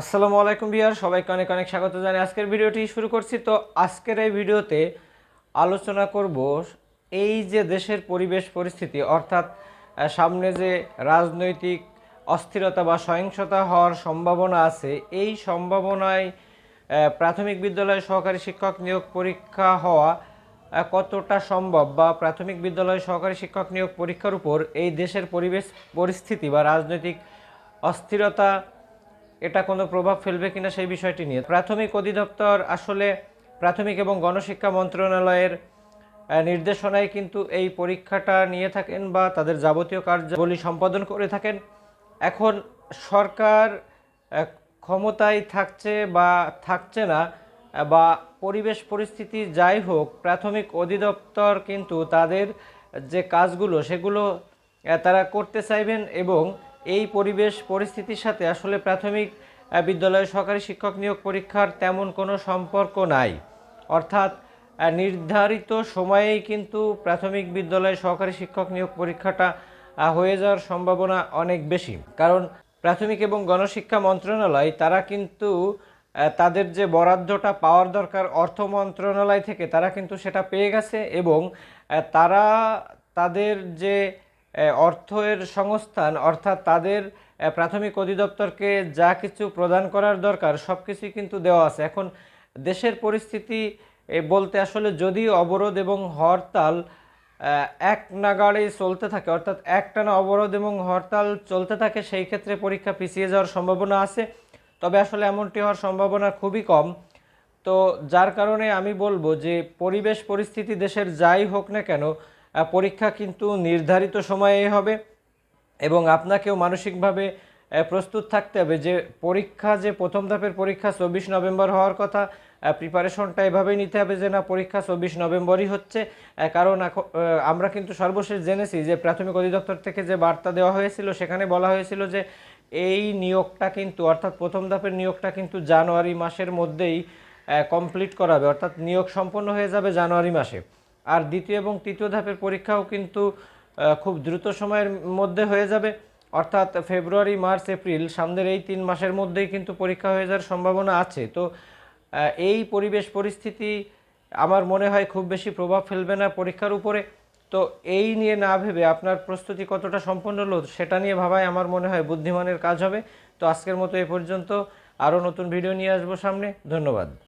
আসসালামু আলাইকুম বিহার সবাইকে অনেক অনেক স্বাগত জানাই। আজকের ভিডিওটি শুরু করছি। তো আজকের এই ভিডিওতে আলোচনা করব এই যে দেশের পরিবেশ পরিস্থিতি, অর্থাৎ সামনে যে রাজনৈতিক অস্থিরতা বা সহিংসতা হওয়ার সম্ভাবনা আছে, এই সম্ভাবনায় প্রাথমিক বিদ্যালয়ে সহকারী শিক্ষক নিয়োগ পরীক্ষা হওয়া কতটা সম্ভব বা প্রাথমিক বিদ্যালয়ে সহকারী শিক্ষক নিয়োগ পরীক্ষার উপর এই দেশের পরিবেশ পরিস্থিতি বা রাজনৈতিক অস্থিরতা এটা কোনো প্রভাব ফেলবে কিনা সেই বিষয়টি নিয়ে। প্রাথমিক অধিদপ্তর আসলে প্রাথমিক এবং গণশিক্ষা মন্ত্রণালয়ের নির্দেশনায় কিন্তু এই পরীক্ষাটা নিয়ে থাকেন বা তাদের যাবতীয় কার্যাবলী সম্পাদন করে থাকেন। এখন সরকার ক্ষমতায় থাকছে বা থাকছে না, বা পরিবেশ পরিস্থিতি যাই হোক, প্রাথমিক অধিদপ্তর কিন্তু তাদের যে কাজগুলো সেগুলো তারা করতে চাইবেন এবং এই পরিবেশ পরিস্থিতির সাথে আসলে প্রাথমিক বিদ্যালয়ে সরকারি শিক্ষক নিয়োগ পরীক্ষার তেমন কোনো সম্পর্ক নাই। অর্থাৎ নির্ধারিত সময়েই কিন্তু প্রাথমিক বিদ্যালয়ে সহকারী শিক্ষক নিয়োগ পরীক্ষাটা হয়ে যাওয়ার সম্ভাবনা অনেক বেশি। কারণ, প্রাথমিক এবং গণশিক্ষা মন্ত্রণালয় তারা কিন্তু তাদের যে বরাদ্দটা পাওয়ার দরকার অর্থ মন্ত্রণালয় থেকে, তারা কিন্তু সেটা পেয়ে গেছে এবং তারা তাদের যে অর্থের সংস্থান, অর্থাৎ তাদের প্রাথমিক অধিদপ্তরকে যা কিছু প্রদান করার দরকার সব কিছুই কিন্তু দেওয়া আছে। এখন দেশের পরিস্থিতি বলতে আসলে যদি অবরোধ এবং হরতাল এক নাগাড়ে চলতে থাকে, অর্থাৎ একটানা অবরোধ এবং হরতাল চলতে থাকে, সেই ক্ষেত্রে পরীক্ষা পিছিয়ে যাওয়ার সম্ভাবনা আছে। তবে আসলে এমনটি হওয়ার সম্ভাবনা খুবই কম। তো যার কারণে আমি বলব যে, পরিবেশ পরিস্থিতি দেশের যাই হোক না কেন পরীক্ষা কিন্তু নির্ধারিত সময়ে হবে এবং আপনাকেও মানসিকভাবে প্রস্তুত থাকতে হবে যে পরীক্ষা যে প্রথম ধাপের পরীক্ষা চব্বিশ নভেম্বর হওয়ার কথা প্রিপারেশনটা এভাবেই নিতে হবে যে না, পরীক্ষা চব্বিশ নভেম্বরই হচ্ছে। কারণ আমরা কিন্তু সর্বশেষ জেনেছি যে প্রাথমিক অধিদপ্তর থেকে যে বার্তা দেওয়া হয়েছিল, সেখানে বলা হয়েছিল যে এই নিয়োগটা কিন্তু, অর্থাৎ প্রথম ধাপের নিয়োগটা কিন্তু জানুয়ারি মাসের মধ্যেই কমপ্লিট করাবে অর্থাৎ নিয়োগ সম্পন্ন হয়ে যাবে জানুয়ারি মাসে। আর দ্বিতীয় এবং তৃতীয় ধাপের পরীক্ষাও কিন্তু খুব দ্রুত সময়ের মধ্যে হয়ে যাবে। অর্থাৎ ফেব্রুয়ারি, মার্চ, এপ্রিল, সামনের এই তিন মাসের মধ্যেই কিন্তু পরীক্ষা হয়ে যাওয়ার সম্ভাবনা আছে। তো এই পরিবেশ পরিস্থিতি আমার মনে হয় খুব বেশি প্রভাব ফেলবে না পরীক্ষার উপরে। তো, এই নিয়ে না ভেবে আপনার প্রস্তুতি কতটা সম্পন্ন হলো সেটা নিয়ে ভাবাই আমার মনে হয় বুদ্ধিমানের কাজ হবে। তো, আজকের মতো এ পর্যন্ত। আরও নতুন ভিডিও নিয়ে আসব সামনে। ধন্যবাদ।